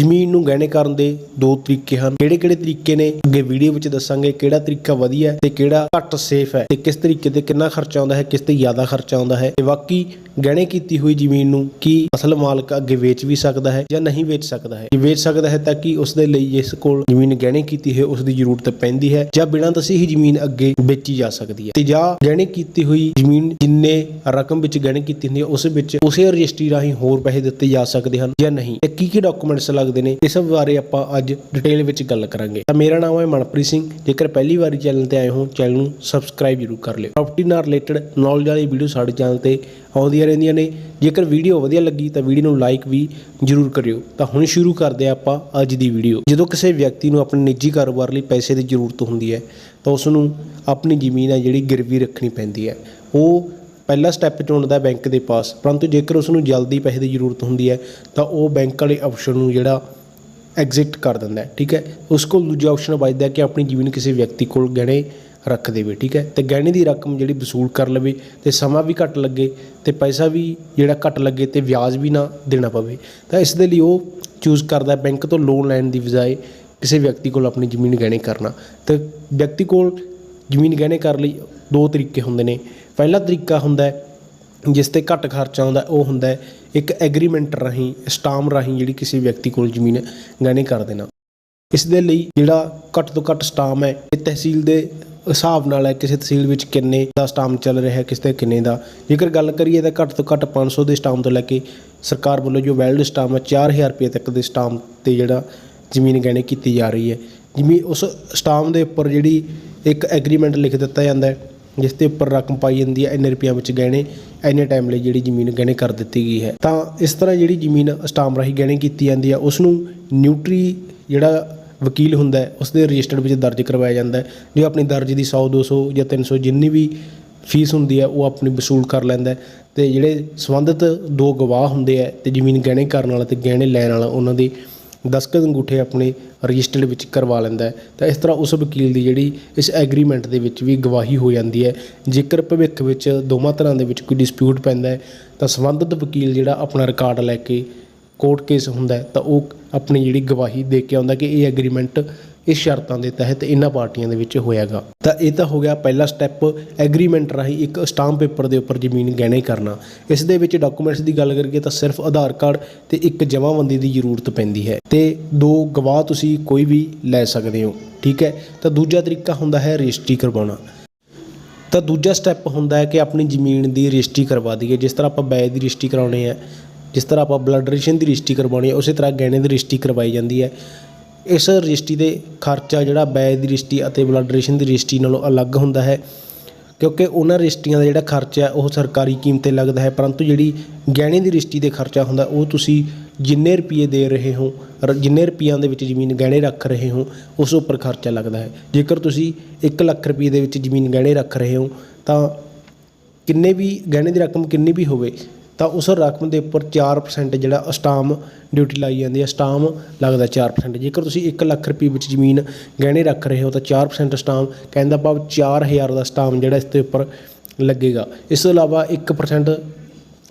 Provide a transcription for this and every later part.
ਜ਼ਮੀਨ ਨੂੰ ਗਹਿਣੇ ਕਰਨ ਦੇ ਦੋ ਤਰੀਕੇ ਹਨ। ਕਿਹੜੇ ਕਿਹੜੇ ਤਰੀਕੇ ਨੇ? ਅੱਗੇ ਵੀਡੀਓ ਵਿੱਚ ਦੱਸਾਂਗੇ ਕਿਹੜਾ ਤਰੀਕਾ ਵਧੀਆ ਤੇ ਕਿਹੜਾ ਘੱਟ ਸੇਫ ਹੈ ਤੇ ਕਿਸ ਤਰੀਕੇ ਤੇ ਕਿੰਨਾ ਖਰਚਾ ਆਉਂਦਾ ਹੈ, ਕਿਸ ਤੇ ਜ਼ਿਆਦਾ ਖਰਚਾ ਆਉਂਦਾ ਹੈ ਤੇ ਬਾਕੀ ਗਹਿਣੇ ਕੀਤੀ ਹੋਈ ਜ਼ਮੀਨ ਨੂੰ ਕੀ ਅਸਲ ਮਾਲਕ ਅੱਗੇ ਵੇਚ ਵੀ ਸਕਦਾ ਹੈ ਜਾਂ ਨਹੀਂ ਵੇਚ ਸਕਦਾ ਹੈ? ਜੇ ਵੇਚ ਸਕਦਾ ਹੈ ਤਾਂ ਕਿ ਉਸ ਦੇ ਲਈ ਜਿਸ ਕੋਲ ਜ਼ਮੀਨ ਗਹਿਣੇ ਕੀਤੀ ਹੈ ਉਸ ਦੀ ਜ਼ਰੂਰਤ ਪੈਂਦੀ ਹੈ ਜਾਂ ਬਿਨਾਂ ਦੱਸੇ ਹੀ ਜ਼ਮੀਨ ਅੱਗੇ ਵੇਚੀ ਜਾ ਸਕਦੀ ਹੈ? ਤੇ ਜਾਂ ਗਹਿਣੇ ਕੀਤੀ ਹੋਈ ਜ਼ਮੀਨ ਜਿੰਨੇ ਰਕਮ ਵਿੱਚ ਗਹਿਣੇ ਕੀਤੀ ਹੁੰਦੀ ਹੈ, ਉਸ ਵਿੱਚ ਉਸੇ ਰਜਿਸਟਰੀ ਰਾਹੀਂ ਹੋਰ ਪੈਸੇ ਦਿੱਤੇ ਜਾ ਸਕਦੇ ਹਨ ਜਾਂ ਨਹੀਂ? ਤੇ ਕੀ ਕੀ ਡਾਕੂਮੈਂਟਸ ਲੱਗ ਲੱਗਦੇ ਨੇ। ਇਸ ਬਾਰੇ ਆਪਾਂ ਅੱਜ ਡਿਟੇਲ ਵਿੱਚ ਗੱਲ ਕਰਾਂਗੇ। ਤਾਂ ਮੇਰਾ ਨਾਮ ਹੈ ਮਨਪ੍ਰੀਤ ਸਿੰਘ। ਜੇਕਰ ਪਹਿਲੀ ਵਾਰੀ ਚੈਨਲ ਤੇ ਆਏ ਹੋ ਚੈਨਲ ਨੂੰ ਸਬਸਕ੍ਰਾਈਬ ਜ਼ਰੂਰ ਕਰ ਲਿਓ। ਪ੍ਰਾਪਰਟੀ ਨਾਲ ਰਿਲੇਟਡ ਨੌਲੇਜ ਵਾਲੀ ਵੀਡੀਓ ਸਾਡੇ ਚੈਨਲ ਤੇ ਆਉਂਦੀਆਂ ਰਹਿੰਦੀਆਂ ਨੇ। ਜੇਕਰ ਵੀਡੀਓ ਵਧੀਆ ਲੱਗੀ, ਤਾਂ ਵੀਡੀਓ ਨੂੰ ਲਾਈਕ ਵੀ ਜ਼ਰੂਰ ਕਰਿਓ। ਤਾਂ ਹੁਣ ਸ਼ੁਰੂ ਕਰਦੇ ਹਾਂ ਆਪਾਂ ਅੱਜ ਦੀ ਵੀਡੀਓ ਜਦੋਂ ਕਿਸੇ ਵਿਅਕਤੀ ਨੂੰ ਆਪਣੇ ਨਿੱਜੀ ਕਾਰੋਬਾਰ ਲਈ ਪੈਸੇ ਦੀ ਜ਼ਰੂਰਤ ਹੁੰਦੀ ਹੈ, ਤਾਂ ਉਸ ਨੂੰ ਆਪਣੀ ਜ਼ਮੀਨ ਹੈ ਜਿਹੜੀ ਗਿਰਵੀ ਰੱਖਣੀ ਪੈਂਦੀ ਹੈ। ਉਹ ਪਹਿਲਾ ਸਟੈਪ ਚੁਣਦਾ ਬੈਂਕ ਦੇ ਪਾਸ। ਪਰੰਤੂ ਜੇਕਰ ਉਸ ਨੂੰ ਜਲਦੀ ਪੈਸੇ ਦੀ ਜ਼ਰੂਰਤ ਹੁੰਦੀ ਹੈ, ਤਾਂ ਉਹ ਬੈਂਕ ਵਾਲੇ ਆਪਸ਼ਨ ਨੂੰ ਜਿਹੜਾ ਐਗਜ਼ਿਟ ਕਰ ਦਿੰਦਾ ਹੈ, ਠੀਕ ਹੈ? ਉਸ ਕੋਲ ਦੂਜਾ ਆਪਸ਼ਨ ਬਚਦਾ ਕਿ ਆਪਣੀ ਜ਼ਮੀਨ ਕਿਸੇ ਵਿਅਕਤੀ ਕੋਲ ਗਹਿਣੇ ਰੱਖ ਦੇਵੇ, ਠੀਕ ਹੈ? ਤੇ ਗਹਿਣੇ ਦੀ ਰਕਮ ਜਿਹੜੀ ਵਸੂਲ ਕਰ ਲਵੇ ਤੇ ਸਮਾਂ ਵੀ ਘੱਟ ਲੱਗੇ ਤੇ ਪੈਸਾ ਵੀ ਜਿਹੜਾ ਘੱਟ ਲੱਗੇ ਤੇ ਵਿਆਜ ਵੀ ਨਾ ਦੇਣਾ ਪਵੇ, ਤਾਂ ਇਸ ਦੇ ਲਈ ਉਹ ਚੂਜ਼ ਕਰਦਾ ਬੈਂਕ ਤੋਂ ਲੋਨ ਲੈਣ ਦੀ ਬਜਾਏ ਕਿਸੇ ਵਿਅਕਤੀ ਕੋਲ ਆਪਣੀ ਜ਼ਮੀਨ ਗਹਿਣੇ ਕਰਨਾ। ਤੇ ਵਿਅਕਤੀ ਕੋਲ ਜ਼ਮੀਨ ਗਹਿਣੇ ਕਰਨ ਲਈ ਦੋ ਤਰੀਕੇ ਹੁੰਦੇ ਨੇ। ਪਹਿਲਾ ਤਰੀਕਾ ਹੁੰਦਾ ਜਿਸ ਤੇ ਘੱਟ ਖਰਚਾ ਆਉਂਦਾ, ਉਹ ਹੁੰਦਾ ਇੱਕ ਐਗਰੀਮੈਂਟ ਰਾਹੀਂ, ਸਟਾਮ ਰਾਹੀਂ ਜਿਹੜੀ ਕਿਸੇ ਵਿਅਕਤੀ ਕੋਲ ਜ਼ਮੀਨ ਗਹਿਣੇ ਕਰ ਦੇਣਾ। ਇਸ ਦੇ ਲਈ ਜਿਹੜਾ ਘੱਟ ਤੋਂ ਘੱਟ ਸਟਾਮ ਹੈ, ਇਹ ਤਹਿਸੀਲ ਦੇ ਹਿਸਾਬ ਨਾਲ ਹੈ, ਕਿਸੇ ਤਹਿਸੀਲ ਵਿੱਚ ਕਿੰਨੇ ਦਾ ਸਟਾਮ ਚੱਲ ਰਿਹਾ ਹੈ, ਕਿਸੇ ਤੇ ਕਿੰਨੇ ਦਾ। ਜੇਕਰ ਗੱਲ ਕਰੀਏ ਤਾਂ ਘੱਟ ਤੋਂ ਘੱਟ 500 ਦੇ ਸਟਾਮ ਤੋਂ ਲੈ ਕੇ ਸਰਕਾਰ ਵੱਲੋਂ ਜੋ ਵੈਲਡ ਸਟਾਮ ਹੈ 4000 ਰੁਪਏ ਤੱਕ ਦੇ ਸਟਾਮ ਤੇ ਜਿਹੜਾ ਜ਼ਮੀਨ ਗਹਿਣੇ ਕੀਤੀ ਜਾ ਰਹੀ ਹੈ। ਜਿਵੇਂ ਉਸ ਸਟਾਮ ਦੇ ਉੱਪਰ ਜਿਹੜੀ ਇੱਕ ਐਗਰੀਮੈਂਟ ਲਿਖ ਦਿੱਤਾ ਜਾਂਦਾ ਹੈ ਜਿਸ ਦੇ ਉੱਪਰ ਰਕਮ ਪਾਈ ਜਾਂਦੀ ਹੈ, ਇੰਨੇ ਰੁਪਈਆਂ ਵਿੱਚ ਗਹਿਣੇ, ਇੰਨੇ ਟਾਈਮ ਲਈ ਜਿਹੜੀ ਜ਼ਮੀਨ ਗਹਿਣੇ ਕਰ ਦਿੱਤੀ ਗਈ ਹੈ। ਤਾਂ ਇਸ ਤਰ੍ਹਾਂ ਜਿਹੜੀ ਜ਼ਮੀਨ ਸਟਾਮ ਰਾਹੀਂ ਗਹਿਣੇ ਕੀਤੀ ਜਾਂਦੀ ਹੈ ਉਸ ਨੂੰ ਨਿਊਟਰੀ ਜਿਹੜਾ ਵਕੀਲ ਹੁੰਦਾ ਹੈ ਉਸ ਦੇ ਰਜਿਸਟਰ ਵਿੱਚ ਦਰਜ ਕਰਵਾਇਆ ਜਾਂਦਾ ਜੋ ਆਪਣੀ ਦਰਜ ਦੀ 100 200 ਜਾਂ 300 ਜਿੰਨੀ ਵੀ ਫੀਸ ਹੁੰਦੀ ਹੈ, ਉਹ ਆਪਣੀ ਵਸੂਲ ਕਰ ਲੈਂਦਾ ਹੈ। ਤੇ ਜਿਹੜੇ ਸੰਬੰਧਿਤ ਦੋ ਗਵਾਹ ਹੁੰਦੇ ਆ ਤੇ ਜ਼ਮੀਨ ਗਹਿਣੇ ਕਰਨ ਵਾਲਾ ਤੇ ਗਹਿਣੇ ਲੈਣ ਵਾਲਾ, ਉਹਨਾਂ ਦੀ ਦਸਤਖਤ ਅੰਗੂਠੇ ਆਪਣੇ ਰਜਿਸਟਰ ਵਿੱਚ ਕਰਵਾ ਲੈਂਦਾ ਤਾਂ ਇਸ ਤਰ੍ਹਾਂ ਉਸ ਵਕੀਲ ਦੀ ਜਿਹੜੀ ਇਸ ਐਗਰੀਮੈਂਟ ਦੇ ਵਿੱਚ ਵੀ ਗਵਾਹੀ ਹੋ ਜਾਂਦੀ ਹੈ। ਜੇਕਰ ਭਵਿੱਖ ਵਿੱਚ ਦੋਵਾਂ ਤਰ੍ਹਾਂ ਦੇ ਵਿੱਚ ਕੋਈ ਡਿਸਪਿਊਟ ਪੈਂਦਾ ਤਾਂ ਸੰਬੰਧਿਤ ਵਕੀਲ ਜਿਹੜਾ ਆਪਣਾ ਰਿਕਾਰਡ ਲੈ ਕੇ ਕੋਰਟ ਕੇਸ ਹੁੰਦਾ ਤਾਂ ਉਹ ਆਪਣੀ ਜਿਹੜੀ ਗਵਾਹੀ ਦੇ ਕੇ ਆਉਂਦਾ ਕਿ ਇਹ ਐਗਰੀਮੈਂਟ ਇਸ ਸ਼ਰਤਾਂ ਦੇ ਤਹਿਤ ਇਹਨਾਂ ਪਾਰਟੀਆਂ ਦੇ ਵਿੱਚ ਹੋਇਆਗਾ। ਤਾਂ ਇਹ ਤਾਂ ਹੋ ਗਿਆ ਪਹਿਲਾ ਸਟੈਪ ਐਗਰੀਮੈਂਟ ਰਾਹੀਂ ਇੱਕ ਸਟਾਂਪ ਪੇਪਰ ਦੇ ਉੱਪਰ ਜ਼ਮੀਨ ਗਹਿਣੇ ਕਰਨਾ। ਇਸ ਦੇ ਵਿੱਚ ਡਾਕੂਮੈਂਟਸ ਦੀ ਗੱਲ ਕਰੀਏ ਤਾਂ ਸਿਰਫ ਆਧਾਰ ਕਾਰਡ ਤੇ ਇੱਕ ਜਮ੍ਹਾਂਬੰਦੀ ਦੀ ਜ਼ਰੂਰਤ ਪੈਂਦੀ ਹੈ। ਤੇ ਦੋ ਗਵਾਹ ਤੁਸੀਂ ਕੋਈ ਵੀ ਲੈ ਸਕਦੇ ਹੋ, ਠੀਕ ਹੈ? ਤਾਂ ਦੂਜਾ ਤਰੀਕਾ ਹੁੰਦਾ ਹੈ ਰਜਿਸਟਰੀ ਕਰਵਾਉਣਾ। ਤਾਂ ਦੂਜਾ ਸਟੈਪ ਹੁੰਦਾ ਹੈ ਕਿ ਆਪਣੀ ਜ਼ਮੀਨ ਦੀ ਰਜਿਸਟਰੀ ਕਰਵਾ ਦਈਏ। ਜਿਸ ਤਰ੍ਹਾਂ ਆਪਾਂ ਬੈਜ ਦੀ ਰਜਿਸਟਰੀ ਕਰਾਉਣੀ ਹੈ, ਜਿਸ ਤਰ੍ਹਾਂ ਆਪਾਂ ਬਲੱਡ ਰਿਲੇਸ਼ਨ ਦੀ ਰਜਿਸਟਰੀ ਕਰਵਾਉਣੀ ਹੈ, ਉਸੇ ਤਰ੍ਹਾਂ ਗਹਿਣੇ ਦੀ ਰਜਿਸਟਰੀ ਕਰਵਾਈ ਜਾਂਦੀ ਹੈ। ਇਸ ਰਜਿਸਟਰੀ ਦੇ ਖਰਚਾ ਜਿਹੜਾ ਬੈਜ ਦੀ ਰਜਿਸਟਰੀ ਅਤੇ ਬਲੱਡ ਰਿਲੇਸ਼ਨ ਦੀ ਰਜਿਸਟਰੀ ਨਾਲੋਂ ਅਲੱਗ ਹੁੰਦਾ ਹੈ, ਕਿਉਂਕਿ ਉਹਨਾਂ ਰਜਿਸਟਰੀਆਂ ਦਾ ਜਿਹੜਾ ਖਰਚਾ ਹੈ, ਉਹ ਸਰਕਾਰੀ ਕੀਮਤ ਤੇ ਲੱਗਦਾ ਹੈ, ਪਰੰਤੂ ਜਿਹੜੀ ਗਹਿਣੇ ਦੀ ਰਜਿਸਟਰੀ 'ਤੇ ਖਰਚਾ ਹੁੰਦਾ, ਉਹ ਤੁਸੀਂ ਜਿੰਨੇ ਰੁਪਏ ਦੇ ਰਹੇ ਹੋ ਜਿੰਨੇ ਰੁਪਈਆਂ ਦੇ ਵਿੱਚ ਜ਼ਮੀਨ ਗਹਿਣੇ ਰੱਖ ਰਹੇ ਹੋ, ਉਸ ਉੱਪਰ ਖਰਚਾ ਲੱਗਦਾ ਹੈ। ਜੇਕਰ ਤੁਸੀਂ 1 ਲੱਖ ਰੁਪਏ ਦੇ ਵਿੱਚ ਜ਼ਮੀਨ ਗਹਿਣੇ ਰੱਖ ਰਹੇ ਹੋ, ਤਾਂ ਕਿੰਨੇ ਵੀ, ਗਹਿਣੇ ਦੀ ਰਕਮ ਕਿੰਨੀ ਵੀ ਹੋਵੇ ਤਾਂ ਉਸ ਰਕਮ ਦੇ ਉੱਪਰ 4% ਜਿਹੜਾ ਅਸਟਾਮ ਡਿਊਟੀ ਲਾਈ ਜਾਂਦੀ ਹੈ, ਅਸਟਾਮ ਲੱਗਦਾ 4% ਜੇਕਰ ਤੁਸੀਂ 1 ਲੱਖ ਰੁਪਏ ਵਿੱਚ ਜ਼ਮੀਨ ਗਹਿਣੇ ਰੱਖ ਰਹੇ ਹੋ, ਤਾਂ 4% ਅਸਟਾਮ ਕਹਿੰਦਾ ਭਾਵ 4000 ਦਾ ਅਸਟਾਮ ਜਿਹੜਾ ਇਸ ਦੇ ਉੱਪਰ ਲੱਗੇਗਾ। ਇਸ ਤੋਂ ਇਲਾਵਾ 1%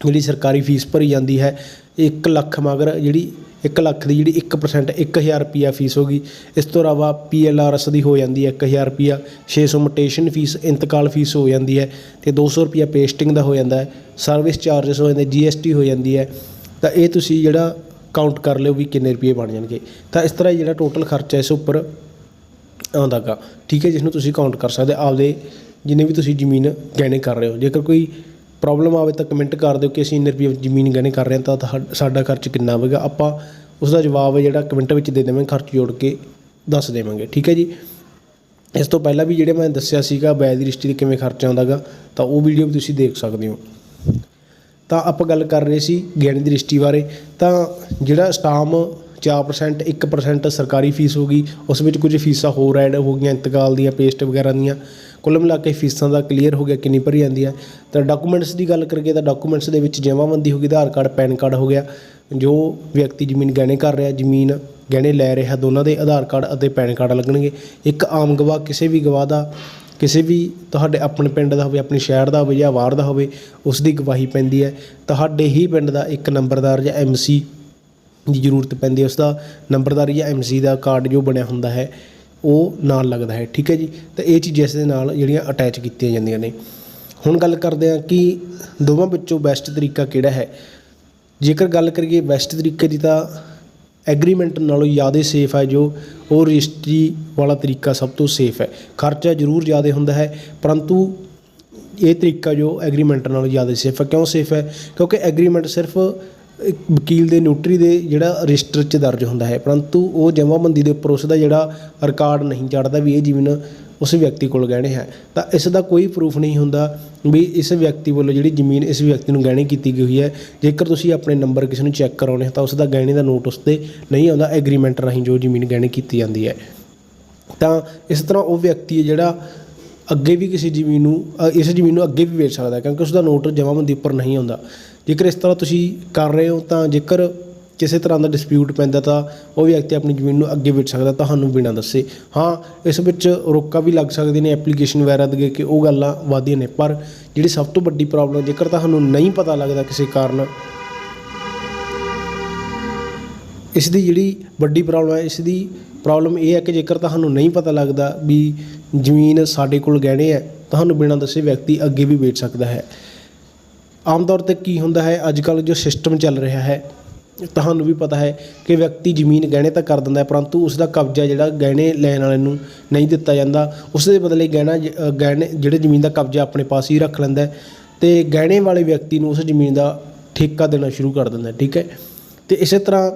ਜਿਹੜੀ ਸਰਕਾਰੀ ਫੀਸ ਭਰੀ ਜਾਂਦੀ ਹੈ 1 ਲੱਖ ਮਗਰ ਜਿਹੜੀ ਇੱਕ ਲੱਖ ਦੀ ਜਿਹੜੀ 1% 1000 ਰੁਪਿਆ ਫੀਸ ਹੋ ਗਈ। ਇਸ ਤੋਂ ਇਲਾਵਾ ਪੀਐਲਆਰਐਸ ਦੀ ਹੋ ਜਾਂਦੀ ਹੈ 1000 ਰੁਪਿਆ 600 ਮੋਟੇਸ਼ਨ ਫੀਸ ਇੰਤਕਾਲ ਫੀਸ ਹੋ ਜਾਂਦੀ ਹੈ ਤੇ 200 ਰੁਪਿਆ ਪੇਸਟਿੰਗ ਦਾ ਹੋ ਜਾਂਦਾ ਹੈ। ਸਰਵਿਸ ਚਾਰजेस ਹੋ ਜਾਂਦੇ ਜੀਐਸਟੀ ਹੋ ਜਾਂਦੀ ਹੈ। ਤਾਂ ਇਹ ਤੁਸੀਂ ਜਿਹੜਾ ਕਾਊਂਟ ਕਰ ਲਿਓ ਵੀ ਕਿੰਨੇ ਰੁਪਏ ਬਣ ਜਾਣਗੇ। ਤਾਂ ਇਸ ਤਰ੍ਹਾਂ ਜਿਹੜਾ ਟੋਟਲ ਖਰਚਾ ਇਸ ਉੱਪਰ ਆਉਂਦਾਗਾ। ਠੀਕ ਹੈ ਜਿਸ ਨੂੰ ਤੁਸੀਂ ਕਾਊਂਟ ਕਰ ਸਕਦੇ ਆਪਦੇ ਜਿੰਨੇ ਵੀ ਤੁਸੀਂ ਜ਼ਮੀਨ ਗਹਿਣੇ ਕਰ ਰਹੇ ਹੋ। ਜੇਕਰ ਕੋਈ ਪ੍ਰੋਬਲਮ ਆਵੇ ਤਾਂ ਕਮੈਂਟ ਕਰ ਦਿਓ ਕਿ ਅਸੀਂ ਇੰਨੇ ਰੁਪਏ ਜ਼ਮੀਨ ਗਹਿਣੇ ਕਰ ਰਹੇ ਹਾਂ ਤਾਂ ਤੁਹਾ- ਸਾਡਾ ਖਰਚ ਕਿੰਨਾ ਆਵੇਗਾ ਆਪਾਂ ਉਸ ਦਾ ਜਵਾਬ ਹੈ ਜਿਹੜਾ ਕਮੈਂਟ ਵਿੱਚ ਦੇ ਦੇਵਾਂਗੇ, ਖਰਚ ਜੋੜ ਕੇ ਦੱਸ ਦੇਵਾਂਗੇ। ਠੀਕ ਹੈ ਜੀ? ਇਸ ਤੋਂ ਪਹਿਲਾਂ ਵੀ ਜਿਹੜੇ ਮੈਂ ਦੱਸਿਆ ਸੀਗਾ ਬੈਜ ਦੀ ਰਿਸ਼ਤੇ ਦੇ ਕਿਵੇਂ ਖਰਚਾ ਆਉਂਦਾਗਾ ਤਾਂ ਉਹ ਵੀਡੀਓ ਵੀ ਤੁਸੀਂ ਦੇਖ ਸਕਦੇ ਹੋ। ਤਾਂ ਆਪਾਂ ਗੱਲ ਕਰ ਰਹੇ ਸੀ ਗਹਿਣੇ ਦੀ ਰਜਿਸਟਰੀ ਬਾਰੇ। ਤਾਂ ਜਿਹੜਾ ਸਟਾਮ 4% 1% ਸਰਕਾਰੀ ਫੀਸ ਹੋ ਗਈ। ਉਸ ਵਿੱਚ ਕੁਝ ਫੀਸਾਂ ਹੋਰ ਐਡ ਹੋ ਗਈਆਂ, ਇੰਤਕਾਲ ਦੀਆਂ ਪੇਸਟ ਵਗੈਰਾ ਦੀਆਂ। ਕੁੱਲ ਮਿਲਾ ਕੇ ਫੀਸਾਂ ਦਾ ਕਲੀਅਰ ਹੋ ਗਿਆ, ਕਿੰਨੀ ਭਰੀ ਜਾਂਦੀ ਹੈ। ਤਾਂ ਡਾਕੂਮੈਂਟਸ ਦੀ ਗੱਲ ਕਰੀਏ ਤਾਂ ਡਾਕੂਮੈਂਟਸ ਦੇ ਵਿੱਚ ਜਮ੍ਹਾਂਬੰਦੀ ਹੋ ਗਈ, ਆਧਾਰ ਕਾਰਡ, ਪੈਨ ਕਾਰਡ ਹੋ ਗਿਆ। ਜੋ ਵਿਅਕਤੀ ਜ਼ਮੀਨ ਗਹਿਣੇ ਕਰ ਰਿਹਾ, ਜ਼ਮੀਨ ਗਹਿਣੇ ਲੈ ਰਿਹਾ, ਦੋਨਾਂ ਦੇ ਆਧਾਰ ਕਾਰਡ ਅਤੇ ਪੈਨ ਕਾਰਡ ਲੱਗਣਗੇ। ਇੱਕ ਆਮ ਗਵਾਹ ਕਿਸੇ ਵੀ ਗਵਾਹ ਦਾ, ਕਿਸੇ ਵੀ ਤੁਹਾਡੇ ਆਪਣੇ ਪਿੰਡ ਦਾ ਹੋਵੇ, ਆਪਣੇ ਸ਼ਹਿਰ ਦਾ ਹੋਵੇ ਜਾਂ ਬਾਹਰ ਦਾ ਹੋਵੇ, ਉਸ ਦੀ ਗਵਾਹੀ ਪੈਂਦੀ ਹੈ। ਤੁਹਾਡੇ ਹੀ ਪਿੰਡ ਦਾ ਇੱਕ ਨੰਬਰਦਾਰ ਜਾਂ ਐਮਸੀ ਦੀ ਜ਼ਰੂਰਤ ਪੈਂਦੀ ਹੈ ਉਸ ਦਾ ਨੰਬਰਦਾਰੀ ਜਾਂ ਐਮਸੀ ਦਾ ਕਾਰਡ ਜੋ ਬਣਿਆ ਹੁੰਦਾ ਹੈ, ਉਹ ਨਾਲ ਲੱਗਦਾ ਹੈ, ਠੀਕ ਹੈ ਜੀ? ਤਾਂ ਇਹ ਚੀਜ਼ਾਂ ਇਸ ਦੇ ਨਾਲ ਜਿਹੜੀਆਂ ਅਟੈਚ ਕੀਤੀਆਂ ਜਾਂਦੀਆਂ ਨੇ। ਹੁਣ ਗੱਲ ਕਰਦੇ ਹਾਂ ਕਿ ਦੋਵਾਂ ਵਿੱਚੋਂ ਬੈਸਟ ਤਰੀਕਾ ਕਿਹੜਾ ਹੈ? ਜੇਕਰ ਗੱਲ ਕਰੀਏ ਬੈਸਟ ਤਰੀਕੇ ਦੀ ਤਾਂ ਐਗਰੀਮੈਂਟ ਨਾਲੋਂ ਜ਼ਿਆਦਾ ਸੇਫ ਹੈ ਜੋ, ਉਹ ਰਜਿਸਟਰੀ ਵਾਲਾ ਤਰੀਕਾ ਸਭ ਤੋਂ ਸੇਫ ਹੈ। ਖਰਚਾ ਜ਼ਰੂਰ ਜ਼ਿਆਦਾ ਹੁੰਦਾ ਹੈ, ਪਰੰਤੂ ਇਹ ਤਰੀਕਾ ਜੋ ਐਗਰੀਮੈਂਟ ਨਾਲੋਂ ਜ਼ਿਆਦਾ ਸੇਫ ਹੈ, ਕਿਉਂ ਸੇਫ ਹੈ? ਕਿਉਂਕਿ ਐਗਰੀਮੈਂਟ ਸਿਰਫ ਵਕੀਲ ਦੇ ਨੋਟਰੀ ਦੇ ਜਿਹੜਾ ਰਜਿਸਟਰ 'ਚ ਦਰਜ ਹੁੰਦਾ ਹੈ, ਪਰੰਤੂ ਉਹ ਜਮ੍ਹਾਂਬੰਦੀ ਦੇ ਉੱਪਰ ਉਸ ਦਾ ਜਿਹੜਾ ਰਿਕਾਰਡ ਨਹੀਂ ਚੜ੍ਹਦਾ ਵੀ ਇਹ ਜ਼ਮੀਨ ਉਸ ਵਿਅਕਤੀ ਕੋਲ ਗਹਿਣੇ ਹੈ। ਤਾਂ ਇਸ ਦਾ ਕੋਈ ਪ੍ਰੂਫ ਨਹੀਂ ਹੁੰਦਾ ਵੀ ਇਸ ਵਿਅਕਤੀ ਵੱਲੋਂ ਜਿਹੜੀ ਜ਼ਮੀਨ ਇਸ ਵਿਅਕਤੀ ਨੂੰ ਗਹਿਣੇ ਕੀਤੀ ਗਈ ਹੋਈ ਹੈ। ਜੇਕਰ ਤੁਸੀਂ ਆਪਣੇ ਨੰਬਰ ਕਿਸੇ ਨੂੰ ਚੈੱਕ ਕਰਾਉਣੇ ਤਾਂ ਉਸ ਦਾ ਗਹਿਣੇ ਦਾ ਨੋਟ ਉਸ ਤੇ ਨਹੀਂ ਆਉਂਦਾ ਐਗਰੀਮੈਂਟ ਰਾਹੀਂ ਜੋ ਜ਼ਮੀਨ ਗਹਿਣੇ ਕੀਤੀ ਜਾਂਦੀ ਹੈ। ਤਾਂ ਇਸ ਤਰ੍ਹਾਂ ਉਹ ਵਿਅਕਤੀ ਹੈ ਜਿਹੜਾ ਅੱਗੇ ਵੀ ਕਿਸੇ ਜ਼ਮੀਨ ਨੂੰ ਇਸ ਜ਼ਮੀਨ ਨੂੰ ਅੱਗੇ ਵੀ ਵੇਚ ਸਕਦਾ ਕਿਉਂਕਿ ਉਸ ਦਾ ਨੋਟ ਜਮ੍ਹਾਂਬੰਦੀ ਉੱਪਰ ਨਹੀਂ ਆਉਂਦਾ। ਜੇਕਰ ਇਸ ਤਰ੍ਹਾਂ ਤੁਸੀਂ ਕਰ ਰਹੇ ਹੋ ਤਾਂ ਜੇਕਰ ਕਿਸੇ ਤਰ੍ਹਾਂ ਦਾ ਡਿਸਪਿਊਟ ਪੈਂਦਾ ਤਾਂ ਉਹ ਵਿਅਕਤੀ ਆਪਣੀ ਜ਼ਮੀਨ ਨੂੰ ਅੱਗੇ ਵੇਚ ਸਕਦਾ, ਤੁਹਾਨੂੰ ਬਿਨਾਂ ਦੱਸੇ। ਹਾਂ, ਇਸ ਵਿੱਚ ਰੋਕਾ ਵੀ ਲੱਗ ਸਕਦੇ ਨੇ ਐਪਲੀਕੇਸ਼ਨ ਵਗੈਰਾ ਦੇ ਕੇ ਉਹ ਗੱਲਾਂ ਵਾਦੀਆਂ ਨੇ, ਪਰ ਜਿਹੜੀ ਸਭ ਤੋਂ ਵੱਡੀ ਪ੍ਰੋਬਲਮ ਜੇਕਰ ਤੁਹਾਨੂੰ ਨਹੀਂ ਪਤਾ ਲੱਗਦਾ ਕਿਸੇ ਕਾਰਨ, ਇਸ ਦੀ ਜਿਹੜੀ ਵੱਡੀ ਪ੍ਰੋਬਲਮ ਹੈ, ਇਸ ਦੀ ਪ੍ਰੋਬਲਮ ਇਹ ਹੈ ਕਿ ਜੇਕਰ ਤੁਹਾਨੂੰ ਨਹੀਂ ਪਤਾ ਲੱਗਦਾ ਵੀ ਜ਼ਮੀਨ ਸਾਡੇ ਕੋਲ ਗਹਿਣੇ ਹੈ, ਤੁਹਾਨੂੰ ਬਿਨਾਂ ਦੱਸੇ ਵਿਅਕਤੀ ਅੱਗੇ ਵੀ ਵੇਚ ਸਕਦਾ ਹੈ। ਆਮ ਤੌਰ ਤੇ ਕੀ ਹੁੰਦਾ ਹੈ, ਅੱਜ ਕੱਲ੍ਹ ਜੋ ਸਿਸਟਮ ਚੱਲ ਰਿਹਾ ਹੈ, ਤੁਹਾਨੂੰ ਵੀ ਪਤਾ ਹੈ ਕਿ ਵਿਅਕਤੀ ਜ਼ਮੀਨ ਗਹਿਣੇ ਤਾਂ ਕਰ ਦਿੰਦਾ ਪਰੰਤੂ ਉਸ ਦਾ ਕਬਜ਼ਾ ਜਿਹੜਾ ਗਹਿਣੇ ਲੈਣ ਵਾਲੇ ਨੂੰ ਨਹੀਂ ਦਿੱਤਾ ਜਾਂਦਾ। ਉਸ ਦੇ ਬਦਲੇ ਗਹਿਣਾ ਜ- ਗਹਿਣੇ ਜਿਹੜੇ ਜ਼ਮੀਨ ਦਾ ਕਬਜ਼ਾ ਆਪਣੇ ਪਾਸ ਹੀ ਰੱਖ ਲੈਂਦਾ ਹੈ ਤੇ ਗਹਿਣੇ ਵਾਲੇ ਵਿਅਕਤੀ ਨੂੰ ਉਸ ਜ਼ਮੀਨ ਦਾ ਠੇਕਾ ਦੇਣਾ ਸ਼ੁਰੂ ਕਰ ਦਿੰਦਾ ਠੀਕ ਹੈ? ਤੇ ਇਸੇ ਤਰ੍ਹਾਂ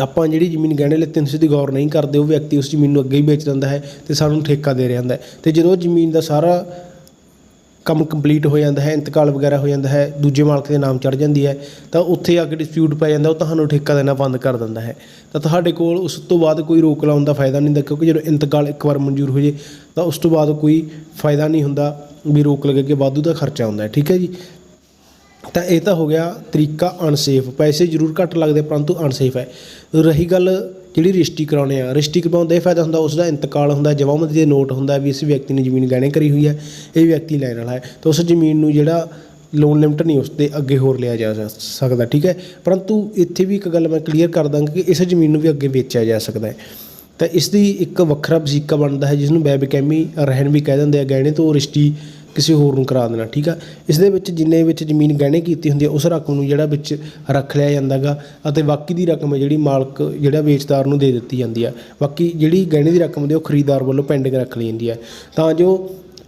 ਆਪਾਂ ਜਿਹੜੀ ਜ਼ਮੀਨ ਗਹਿਣੇ ਲਿੱਤੇ ਉਸ ਦੀ ਗੌਰ ਨਹੀਂ ਕਰਦੇ, ਉਹ ਵਿਅਕਤੀ ਉਸ ਜ਼ਮੀਨ ਨੂੰ ਅੱਗੇ ਹੀ ਵੇਚ ਦਿੰਦਾ ਹੈ ਤੇ ਸਾਨੂੰ ਠੇਕਾ ਦੇ ਰਿਹਾ ਹੁੰਦਾ ਤੇ ਜਦੋਂ ਜ਼ਮੀਨ ਦਾ ਸਾਰਾ ਕੰਮ ਕੰਪਲੀਟ ਹੋ ਜਾਂਦਾ ਹੈ, ਇੰਤਕਾਲ ਵਗੈਰਾ ਹੋ ਜਾਂਦਾ ਹੈ, ਦੂਜੇ ਮਾਲਕ ਦੇ ਨਾਮ ਚੜ ਜਾਂਦੀ ਹੈ, ਤਾਂ ਉੱਥੇ ਆ ਕੇ ਡਿਸਪਿਊਟ ਪੈ ਜਾਂਦਾ, ਉਹ ਤੁਹਾਨੂੰ ਠੇਕਾ ਦੇਣਾ ਬੰਦ ਕਰ ਦਿੰਦਾ ਹੈ। ਤਾਂ ਤੁਹਾਡੇ ਕੋਲ ਉਸ ਤੋਂ ਬਾਅਦ ਕੋਈ ਰੋਕ ਲਾਉਣ ਦਾ ਫਾਇਦਾ ਨਹੀਂ ਹੁੰਦਾ, ਕਿਉਂਕਿ ਜਦੋਂ ਇੰਤਕਾਲ ਇੱਕ ਵਾਰ ਮਨਜ਼ੂਰ ਹੋ ਜੇ, ਤਾਂ ਉਸ ਤੋਂ ਬਾਅਦ ਕੋਈ ਫਾਇਦਾ ਨਹੀਂ ਹੁੰਦਾ ਵੀ ਰੋਕ ਲੱਗੇ ਕਿ ਵਾਧੂ ਦਾ ਖਰਚਾ ਹੁੰਦਾ ਹੈ, ਠੀਕ ਹੈ ਜੀ? ਤਾਂ ਇਹ ਤਾਂ ਹੋ ਗਿਆ ਤਰੀਕਾ ਅਨਸੇਫ ਪੈਸੇ ਜ਼ਰੂਰ ਘੱਟ ਲੱਗਦੇ, ਪਰੰਤੂ ਅਨਸੇਫ ਹੈ। ਰਹੀ ਗੱਲ ਜਿਹੜੀ ਰਜਿਸਟਰੀ ਕਰਾਉਣੇ ਆ ਰਜਿਸਟਰੀ ਕਰਵਾਉਣ ਦਾ ਇਹ ਫਾਇਦਾ ਹੁੰਦਾ ਉਸ ਦਾ ਇੰਤਕਾਲ ਹੁੰਦਾ ਜਮਾਬੰਦੀ ਦੇ ਨੋਟ ਹੁੰਦਾ ਵੀ ਇਸ ਵਿਅਕਤੀ ਨੇ ਜ਼ਮੀਨ ਗਹਿਣੇ ਕਰੀ ਹੋਈ ਹੈ, ਇਹ ਵਿਅਕਤੀ ਲੈਣ ਵਾਲਾ ਹੈ, ਤਾਂ ਉਸ ਜ਼ਮੀਨ ਨੂੰ ਜਿਹੜਾ ਲੋਨ ਲਿਮਟ ਨਹੀਂ ਉਸ ਤੇ ਅੱਗੇ ਹੋਰ ਲਿਆ ਜਾ ਸਕਦਾ, ਠੀਕ ਹੈ? ਪਰੰਤੂ ਇੱਥੇ ਵੀ ਇੱਕ ਗੱਲ ਮੈਂ ਕਲੀਅਰ ਕਰ ਦਾਂਗਾ ਕਿ ਇਸ ਜ਼ਮੀਨ ਨੂੰ ਵੀ ਅੱਗੇ ਵੇਚਿਆ ਜਾ ਸਕਦਾ ਹੈ। ਤਾਂ ਇਸ ਦੀ ਇੱਕ ਵੱਖਰਾ ਵਸੀਕਾ ਬਣਦਾ ਹੈ ਜਿਸ ਨੂੰ ਬੈਬਕੈਮੀ ਰਹਿਣ ਵੀ ਕਹਿ ਦਿੰਦੇ ਆ ਗਹਿਣੇ, ਤੋਂ ਰਜਿਸਟਰੀ ਕਿਸੇ ਹੋਰ ਨੂੰ ਕਰਾ ਦੇਣਾ, ਠੀਕ ਆ? ਇਸ ਦੇ ਵਿੱਚ ਜਿੰਨੇ ਵਿੱਚ ਜ਼ਮੀਨ ਗਹਿਣੇ ਕੀਤੀ ਹੁੰਦੀ ਹੈ ਉਸ ਰਕਮ ਨੂੰ ਜਿਹੜਾ ਵਿੱਚ ਰੱਖ ਲਿਆ ਜਾਂਦਾਗਾ ਅਤੇ ਬਾਕੀ ਦੀ ਰਕਮ ਹੈ ਜਿਹੜੀ ਮਾਲਕ ਜਿਹੜਾ ਵੇਚਦਾਰ ਨੂੰ ਦੇ ਦਿੱਤੀ ਜਾਂਦੀ ਹੈ ਬਾਕੀ ਜਿਹੜੀ ਗਹਿਣੇ ਦੀ ਰਕਮ ਹੁੰਦੀ ਉਹ ਖਰੀਦਦਾਰ ਵੱਲੋਂ ਪੈਂਡਿੰਗ ਰੱਖ ਲਈ ਜਾਂਦੀ ਹੈ ਤਾਂ ਜੋ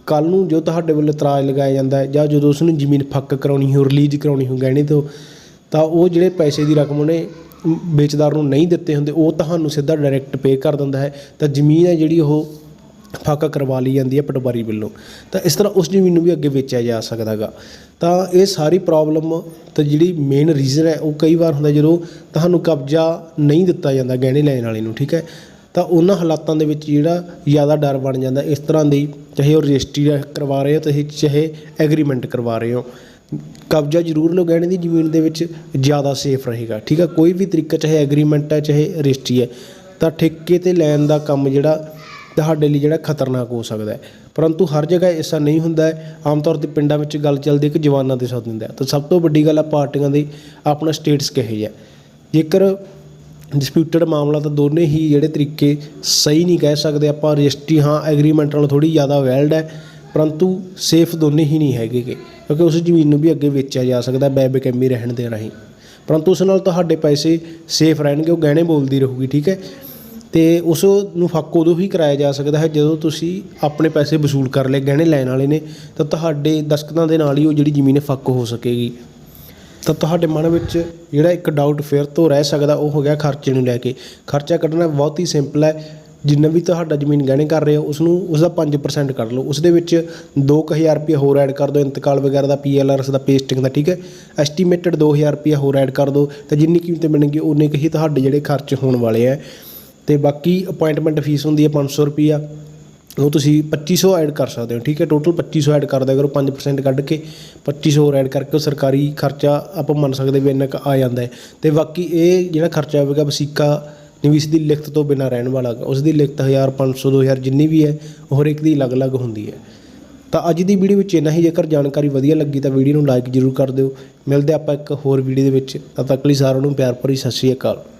ਕੱਲ ਨੂੰ ਜੋ ਤੁਹਾਡੇ ਵੱਲੋਂ ਇਤਰਾਜ਼ ਲਗਾਇਆ ਜਾਂਦਾ ਹੈ ਜਾਂ ਜਦੋਂ ਉਸ ਨੂੰ ਜ਼ਮੀਨ ਫੱਕ ਕਰਾਉਣੀ ਹੋ ਰਿਲੀਜ਼ ਕਰਾਉਣੀ ਹੋ ਗਹਿਣੇ ਤੋਂ, ਤਾਂ ਉਹ ਜਿਹੜੇ ਪੈਸੇ ਦੀ ਰਕਮ ਉਹਨੇ ਵੇਚਦਾਰ ਨੂੰ ਨਹੀਂ ਦਿੱਤੇ ਹੁੰਦੇ, ਉਹ ਤੁਹਾਨੂੰ ਸਿੱਧਾ ਡਾਇਰੈਕਟ ਪੇ ਕਰ ਦਿੰਦਾ ਹੈ। ਤਾਂ ਜ਼ਮੀਨ ਹੈ ਜਿਹੜੀ ਉਹ ਫਾਕਾ ਕਰਵਾ ਲਈ ਜਾਂਦੀ ਹੈ ਪਟਵਾਰੀ ਵੱਲੋਂ। ਤਾਂ ਇਸ ਤਰ੍ਹਾਂ ਉਸ ਜ਼ਮੀਨ ਨੂੰ ਵੀ ਅੱਗੇ ਵੇਚਿਆ ਜਾ ਸਕਦਾ ਗਾ ਤਾਂ ਇਹ ਸਾਰੀ ਪ੍ਰੋਬਲਮ ਤਾਂ ਜਿਹੜੀ ਮੇਨ ਰੀਜ਼ਨ ਹੈ, ਉਹ ਕਈ ਵਾਰ ਹੁੰਦਾ ਜਦੋਂ ਤੁਹਾਨੂੰ ਕਬਜ਼ਾ ਨਹੀਂ ਦਿੱਤਾ ਜਾਂਦਾ ਗਹਿਣੇ ਲੈਣ ਵਾਲੇ ਨੂੰ, ਠੀਕ ਹੈ? ਤਾਂ ਉਹਨਾਂ ਹਾਲਾਤਾਂ ਦੇ ਵਿੱਚ ਜਿਹੜਾ ਜ਼ਿਆਦਾ ਡਰ ਬਣ ਜਾਂਦਾ, ਇਸ ਤਰ੍ਹਾਂ ਦੀ ਚਾਹੇ ਉਹ ਰਜਿਸਟਰੀ ਕਰਵਾ ਰਹੇ ਹੋ ਤੁਸੀਂ ਚਾਹੇ ਐਗਰੀਮੈਂਟ ਕਰਵਾ ਰਹੇ ਹੋ। ਕਬਜ਼ਾ ਜ਼ਰੂਰ ਲਓ, ਗਹਿਣੇ ਦੀ ਜ਼ਮੀਨ ਦੇ ਵਿੱਚ ਜ਼ਿਆਦਾ ਸੇਫ ਰਹੇਗਾ, ਠੀਕ ਹੈ? ਕੋਈ ਵੀ ਤਰੀਕਾ, ਚਾਹੇ ਐਗਰੀਮੈਂਟ ਹੈ, ਚਾਹੇ ਰਜਿਸਟਰੀ ਹੈ। ਤਾਂ ਠੇਕੇ ਤੇ ਲੈਣ ਦਾ ਕੰਮ ਜਿਹੜਾ ਤੁਹਾਡੇ ਲਈ ਜਿਹੜਾ ਖਤਰਨਾਕ ਹੋ ਸਕਦਾ ਹੈ। ਪਰੰਤੂ ਹਰ ਜਗ੍ਹਾ ਐਸਾ ਨਹੀਂ ਹੁੰਦਾ ਹੈ। ਆਮ ਤੌਰ ਤੇ ਪਿੰਡਾਂ ਵਿੱਚ ਗੱਲ ਚੱਲਦੀ ਹੈ ਕਿ ਜਵਾਨਾਂ ਦੇ ਸਾਥ ਦਿੰਦਾ ਤਾਂ ਸਭ ਤੋਂ ਵੱਡੀ ਗੱਲ ਆ, ਪਾਰਟੀਆਂ ਦੀ ਆਪਣਾ ਸਟੇਟਸ ਕਿਹੋ ਜਿਹਾ ਹੈ। ਜੇਕਰ ਡਿਸਪਿਊਟਡ ਮਾਮਲਾ ਤਾਂ ਦੋਨੇ ਹੀ ਜਿਹੜੇ ਤਰੀਕੇ ਸਹੀ ਨਹੀਂ ਕਹਿ ਸਕਦੇ, ਆਪਾਂ ਰਜਿਸਟਰੀ, ਹਾਂ ਐਗਰੀਮੈਂਟ ਨਾਲ ਥੋੜੀ ਜ਼ਿਆਦਾ ਵੈਲਡ ਹੈ। ਪਰੰਤੂ ਸੇਫ ਦੋਨੇ ਹੀ ਨਹੀਂ ਹੈਗੇ ਕਿਉਂਕਿ ਉਸ ਜ਼ਮੀਨ ਨੂੰ ਵੀ ਅੱਗੇ ਵੇਚਿਆ ਜਾ ਸਕਦਾ ਬੈਬੇਕੈਮੀ ਰਹਿਣ ਦੇ ਰਾਹੀਂ। ਪਰੰਤੂ ਉਸ ਨਾਲ ਤੁਹਾਡੇ ਪੈਸੇ ਸੇਫ ਰਹਿਣਗੇ, ਉਹ ਗਹਿਣੇ ਬੋਲਦੀ ਰਹੂਗੀ, ਠੀਕ ਹੈ? ਅਤੇ ਉਸ ਨੂੰ ਫੱਕ ਉਦੋਂ ਹੀ ਕਰਾਇਆ ਜਾ ਸਕਦਾ ਹੈ ਜਦੋਂ ਤੁਸੀਂ ਆਪਣੇ ਪੈਸੇ ਵਸੂਲ ਕਰ ਲਏ, ਗਹਿਣੇ ਲੈਣ ਵਾਲੇ ਨੇ, ਤਾਂ ਤੁਹਾਡੇ ਦਸਤਖਤਾਂ ਦੇ ਨਾਲ ਹੀ ਉਹ ਜਿਹੜੀ ਜ਼ਮੀਨ ਫੱਕ ਹੋ ਸਕੇਗੀ। ਤਾਂ ਤੁਹਾਡੇ ਮਨ ਵਿੱਚ ਜਿਹੜਾ ਇੱਕ ਡਾਊਟ ਫਿਰ ਤੋਂ ਰਹਿ ਸਕਦਾ, ਉਹ ਹੋ ਗਿਆ ਖਰਚੇ ਨੂੰ ਲੈ ਕੇ। ਖਰਚਾ ਕੱਢਣਾ ਬਹੁਤ ਹੀ ਸਿੰਪਲ ਹੈ। ਜਿੰਨਾ ਵੀ ਤੁਹਾਡਾ ਜ਼ਮੀਨ ਗਹਿਣੇ ਕਰ ਰਹੇ ਹੋ, ਉਸ ਨੂੰ, ਉਸ ਦਾ 5% ਕੱਢ ਲਓ। ਉਸ ਦੇ ਵਿੱਚ 2000 ਰੁਪਏ ਹੋਰ ਐਡ ਕਰ ਦਿਓ, ਇੰਤਕਾਲ ਵਗੈਰਾ ਦਾ ਪੀਐਲਆਰ ਦਾ ਪੇਸਟਿੰਗ ਦਾ, ਠੀਕ ਹੈ? ਐਸਟੀਮੇਟਡ 2000 ਰੁਪਏ ਹੋਰ ਐਡ ਕਰ ਦਿਓ। ਤਾਂ ਜਿੰਨੀ ਕੀਮਤ ਬਣੇਗੀ ਉਨੇ ਕੁ ਹੀ ਤੁਹਾਡੇ ਜਿਹੜੇ ਖਰਚ ਹੋਣ ਵਾਲੇ ਆ ਤੇ ਬਾਕੀ ਅਪਾਇੰਟਮੈਂਟ ਫੀਸ ਹੁੰਦੀ ਹੈ 500 ਰੁਪਿਆ ਉਹ ਤੁਸੀਂ 2500 ਐਡ ਕਰ ਸਕਦੇ ਹੋ, ਠੀਕ ਹੈ? ਟੋਟਲ 2500 ਐਡ ਕਰ ਦਿਆ ਕਰੋ 5% ਕੱਢ ਕੇ 2500 ਹੋਰ ਐਡ ਕਰਕੇ ਉਹ ਸਰਕਾਰੀ ਖਰਚਾ ਆਪਾਂ ਮੰਨ ਸਕਦੇ ਵੀ ਇੰਨਾ ਕੁ ਆ ਜਾਂਦਾ ਹੈ। ਤੇ ਬਾਕੀ ਇਹ ਜਿਹੜਾ ਖਰਚਾ ਹੋਵੇਗਾ ਵਸੀਕਾ ਨਿਵੇਸ਼ ਦੀ ਲਿਖਤ ਤੋਂ ਬਿਨਾਂ ਰਹਿਣ ਵਾਲਾ ਗਾ। ਉਸ ਦੀ ਲਿਖਤ 1000 500 2000 ਜਿੰਨੀ ਵੀ ਹੈ, ਉਹ ਹਰ ਇੱਕ ਦੀ ਅਲੱਗ-ਅਲੱਗ ਹੁੰਦੀ ਹੈ। ਤਾਂ ਅੱਜ ਦੀ ਵੀਡੀਓ ਵਿੱਚ ਇੰਨਾ ਹੀ। ਜੇਕਰ ਜਾਣਕਾਰੀ ਵਧੀਆ ਲੱਗੀ ਤਾਂ ਵੀਡੀਓ ਨੂੰ ਲਾਈਕ ਜ਼ਰੂਰ ਕਰ ਦਿਓ। ਮਿਲਦੇ ਆਪਾਂ ਇੱਕ ਹੋਰ ਵੀਡੀਓ ਦੇ ਵਿੱਚ। ਤਦ ਤੱਕ ਲਈ ਸਾਰਿਆਂ ਨੂੰ ਪਿਆਰ ਭਰੀ ਸਤਿ ਸ਼੍ਰੀ ਅਕਾਲ।